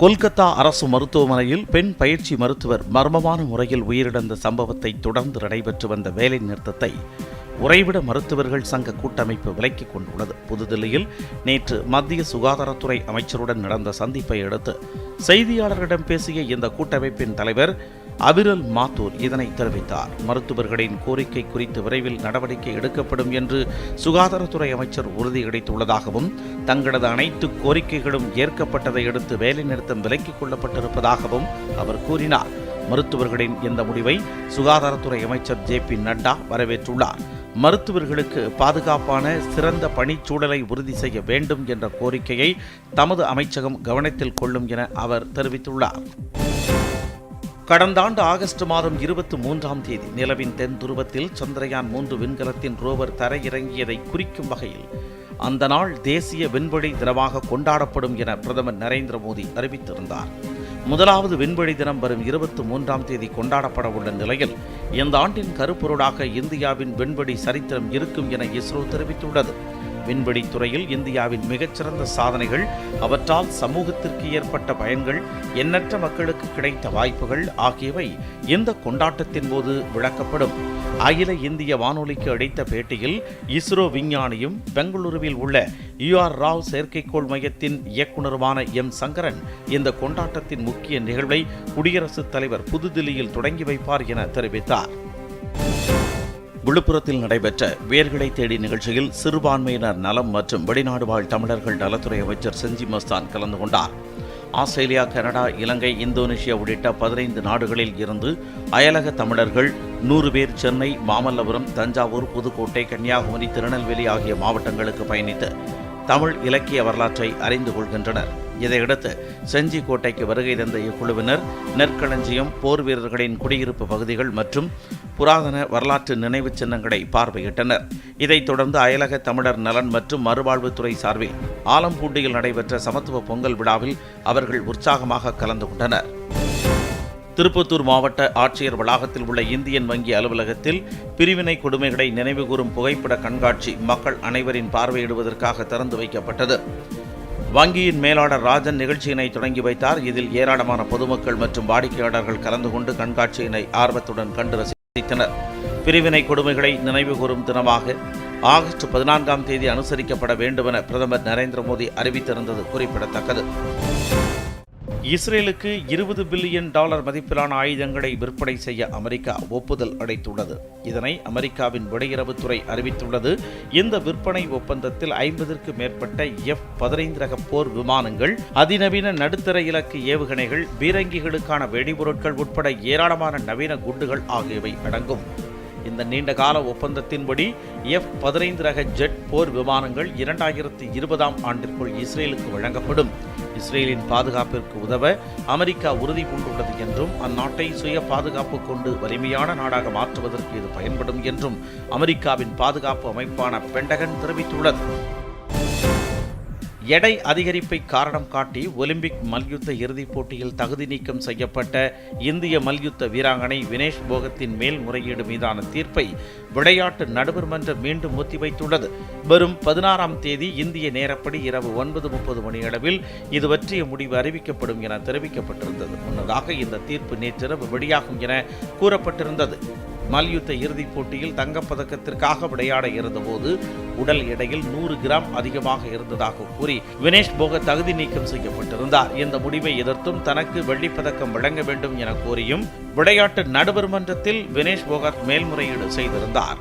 கொல்கத்தா அரசு மருத்துவமனையில் பெண் பயிற்சி மருத்துவர் மர்மமான முறையில் உயிரிழந்த சம்பவத்தை தொடர்ந்து நடைபெற்று வந்த வேலை நிறுத்தத்தை உறைவிட மருத்துவர்கள் சங்க கூட்டமைப்பு விலக்கிக் கொண்டுள்ளது. புதுதில்லியில் நேற்று மத்திய சுகாதாரத்துறை அமைச்சருடன் நடந்த சந்திப்பை அடுத்து செய்தியாளர்களிடம் பேசிய இந்த கூட்டமைப்பின் தலைவர் அபிரல் மாத்தூர் இதனை தெரிவித்தார். மருத்துவர்களின் கோரிக்கை குறித்து விரைவில் நடவடிக்கை எடுக்கப்படும் என்று சுகாதாரத்துறை அமைச்சர் உறுதியளித்துள்ளதாகவும் தங்களது அனைத்து கோரிக்கைகளும் ஏற்கப்பட்டதை அடுத்து வேலைநிறுத்தம் விலக்கிக் கொள்ளப்பட்டிருப்பதாகவும் அவர் கூறினார். மருத்துவர்களின் இந்த முடிவை சுகாதாரத்துறை அமைச்சர் ஜே பி நட்டா வரவேற்றுள்ளார். மருத்துவர்களுக்கு பாதுகாப்பான சிறந்த பணிச்சூழலை உறுதி செய்ய வேண்டும் என்ற கோரிக்கையை தமது அமைச்சகம் கவனத்தில் கொள்ளும் என அவர் தெரிவித்துள்ளார். கடந்த ஆண்டு ஆகஸ்ட் மாதம் இருபத்தி மூன்றாம் தேதி நிலவின் தென் துருவத்தில் சந்திரயான் மூன்று விண்கலத்தின் ரோவர் தரையிறங்கியதை குறிக்கும் வகையில் அந்த நாள் தேசிய விண்வெளி தினமாக கொண்டாடப்படும் என பிரதமர் நரேந்திர மோடி அறிவித்திருந்தார். முதலாவது விண்வெளி தினம் வரும் இருபத்தி மூன்றாம் தேதி கொண்டாடப்பட உள்ள நிலையில் இந்த ஆண்டின் கருப்பொருளாக இந்தியாவின் விண்வெளி சரித்திரம் இருக்கும் என இஸ்ரோ தெரிவித்துள்ளது. விண்வெளி துறையில் இந்தியாவின் மிகச்சிறந்த சாதனைகள் அவற்றால் சமூகத்திற்கு ஏற்பட்ட பயன்கள் எண்ணற்ற மக்களுக்கு கிடைத்த வாய்ப்புகள் ஆகியவை இந்த கொண்டாட்டத்தின் போது விளக்கப்படும். அகில இந்திய வானொலிக்கு அளித்த பேட்டியில் இஸ்ரோ விஞ்ஞானியும் பெங்களூருவில் உள்ள யுஆர் ராவ் செயற்கைக்கோள் மையத்தின் இயக்குநருமான எம் சங்கரன் இந்த கொண்டாட்டத்தின் முக்கிய நிகழ்வை குடியரசுத் தலைவர் புதுதில்லியில் தொடங்கி வைப்பார் என தெரிவித்தார். விழுப்புரத்தில் நடைபெற்ற வேர்களை தேடி நிகழ்ச்சியில் சிறுபான்மையினர் நலம் மற்றும் வெளிநாடு வாழ் தமிழர்கள் நலத்துறை அமைச்சர் செஞ்சி மஸ்தான் கலந்து கொண்டார். ஆஸ்திரேலியா கனடா இலங்கை இந்தோனேஷியா உள்ளிட்ட பதினைந்து நாடுகளில் இருந்து அயலக தமிழர்கள் நூறு பேர் சென்னை மாமல்லபுரம் தஞ்சாவூர் புதுக்கோட்டை கன்னியாகுமரி திருநெல்வேலி ஆகிய மாவட்டங்களுக்கு பயணித்து தமிழ் இலக்கிய வரலாற்றை அறிந்து கொள்கின்றனர். இதையடுத்து செஞ்சி கோட்டைக்கு வருகை தந்த இக்குழுவினர் நெற்களஞ்சியம் போர் வீரர்களின் குடியிருப்பு பகுதிகள் மற்றும் புராதன வரலாற்று நினைவுச் சின்னங்களை பார்வையிட்டனர். இதைத் தொடர்ந்து அயலக தமிழர் நலன் மற்றும் மறுவாழ்வுத்துறை சார்பில் ஆலம்பூண்டியில் நடைபெற்ற சமத்துவ பொங்கல் விழாவில் அவர்கள் உற்சாகமாக கலந்து கொண்டனர். திருப்பத்தூர் மாவட்ட ஆட்சியர் வளாகத்தில் உள்ள இந்தியன் வங்கி அலுவலகத்தில் பிரிவினை கொடுமைகளை நினைவுகூரும் புகைப்பட கண்காட்சி மக்கள் அனைவரின் பார்வையிடுவதற்காக திறந்து வைக்கப்பட்டது. வங்கியின் மேலாளர் ராஜன் நிகழ்ச்சியினை தொடங்கி வைத்தார். இதில் ஏராளமான பொதுமக்கள் மற்றும் வாடிக்கையாளர்கள் கலந்து கொண்டு கண்காட்சியினை ஆர்வத்துடன் கண்டு ரசித்தனர் பிரிவினை கொடுமைகளை நினைவுகூரும் தினமாக ஆகஸ்ட் பதினான்காம் தேதி அனுசரிக்கப்பட வேண்டுமென பிரதமர் நரேந்திர மோடி அறிவித்திருந்தது குறிப்பிடத்தக்கது. இஸ்ரேலுக்கு இருபது பில்லியன் டாலர் மதிப்பிலான ஆயுதங்களை விற்பனை செய்ய அமெரிக்கா ஒப்புதல் அளித்துள்ளது. இதனை அமெரிக்காவின் வெளியுறவுத்துறை அறிவித்துள்ளது. இந்த விற்பனை ஒப்பந்தத்தில் ஐம்பதற்கு மேற்பட்ட எஃப் பதினைந்து ரக போர் விமானங்கள் அதிநவீன நடுத்தர இலக்கு ஏவுகணைகள் பீரங்கிகளுக்கான வெடிபொருட்கள் உட்பட ஏராளமான நவீன குண்டுகள் ஆகியவை அடங்கும். இந்த நீண்டகால ஒப்பந்தத்தின்படி எஃப் பதினைந்து ரக ஜெட் போர் விமானங்கள் இரண்டாயிரத்தி இருபதாம் ஆண்டிற்குள் இஸ்ரேலுக்கு வழங்கப்படும். இஸ்ரேலின் பாதுகாப்பிற்கு உதவ அமெரிக்கா உறுதி பூண்டுள்ளது என்றும் அந்நாட்டை சுய பாதுகாப்பு கொண்டு வலிமையான நாடாக மாற்றுவதற்கு இது பயன்படும் என்றும் அமெரிக்காவின் பாதுகாப்பு அமைப்பான பெண்டகன் தெரிவித்துள்ளது. எடை அதிகரிப்பை காரணம் காட்டி ஒலிம்பிக் மல்யுத்த இறுதிப் போட்டியில் தகுதி நீக்கம் செய்யப்பட்ட இந்திய மல்யுத்த வீராங்கனை வினேஷ் போகத்தின் மேல்முறையீடு மீதான தீர்ப்பை விளையாட்டு நடுவர் மன்றம் மீண்டும் ஒத்திவைத்துள்ளது. வரும் பதினாறாம் தேதி இந்திய நேரப்படி இரவு ஒன்பது முப்பது மணியளவில் இது பற்றிய முடிவு அறிவிக்கப்படும் என தெரிவிக்கப்பட்டிருந்தது. முன்னதாக இந்த தீர்ப்பு நேற்றிரவு வெளியாகும் என கூறப்பட்டிருந்தது. மல்யுத்த இறுதிப் போட்டியில் தங்கப்பதக்கத்திற்காக விளையாட இருந்தபோது உடல் எடையில் நூறு கிராம் அதிகமாக இருந்ததாக கூறி வினேஷ் போக தகுதி நீக்கம் செய்யப்பட்டிருந்தார். இந்த முடிவை எதிர்த்தும் தனக்கு வெள்ளிப்பதக்கம் வழங்க வேண்டும் என கோரியும் விளையாட்டு நடுவர் மன்றத்தில் வினேஷ் போகத் மேல்முறையீடு செய்திருந்தார்.